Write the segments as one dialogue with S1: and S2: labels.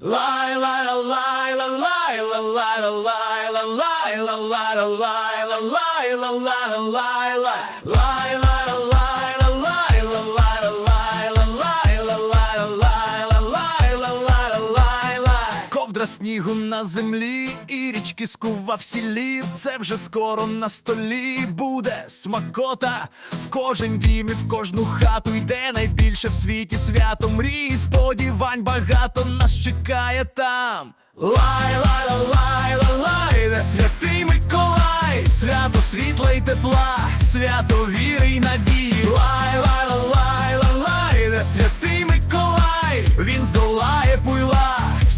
S1: Лай лай ла лай ла лай ла лай ла лай ла лай ла лай ла лай ла лай лай лай лай лай снігу на землі і річки скував лід Це вже скоро на столі. Буде смакота. В кожен дім і в кожну хату йде найбільше в світі свято мрій, сподівань багато нас чекає там. Лай, лай, лай, лай, ла, лай, де святий Миколай, свято світла й тепла, свято віри й надії. Лай, лай, лай,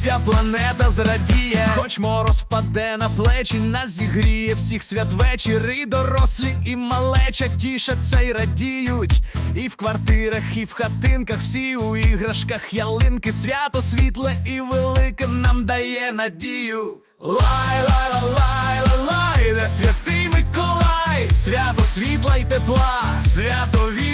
S1: вся планета зрадіє, хоч мороз впаде на плечі, нас зігріє всіх святвечір, і дорослі, і малеча тішаться й радіють. І в квартирах, і в хатинках, всі у іграшках ялинки, свято світле і велике нам дає надію. Лай, лай, ла, лай, ла, лай, де святий Миколай, свято світла й тепла, свято віри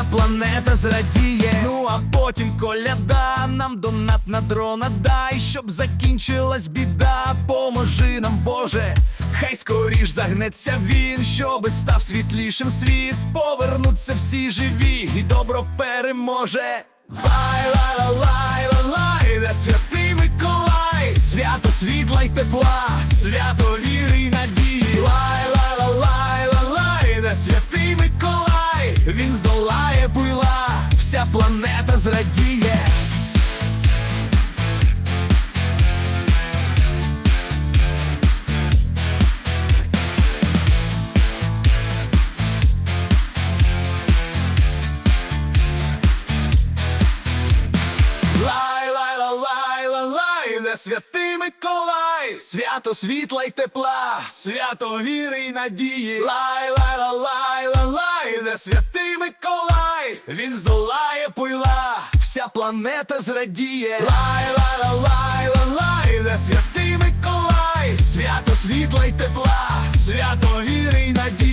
S1: вся планета зрадіє. Ну а потім коляда нам донат на дрона дай, щоб закінчилась біда. Поможи нам, Боже, хай скоріш загнеться він, щоби став світлішим світ. Повернуться всі живі, і добро переможе. Лай, лай, ла, лай, ла, лай, де святий Миколай, свято світла й тепла, свято лай, де святий Миколай, свято світла й тепла, свято віри й надії. Лай, лай, ла, лай, ла, лай, де святий Миколай, він здолає пойла, вся планета зрадіє. Лай, лай, ла, лай, ла, лай, де святий Миколай, свято світла й тепла, свято віри й надії.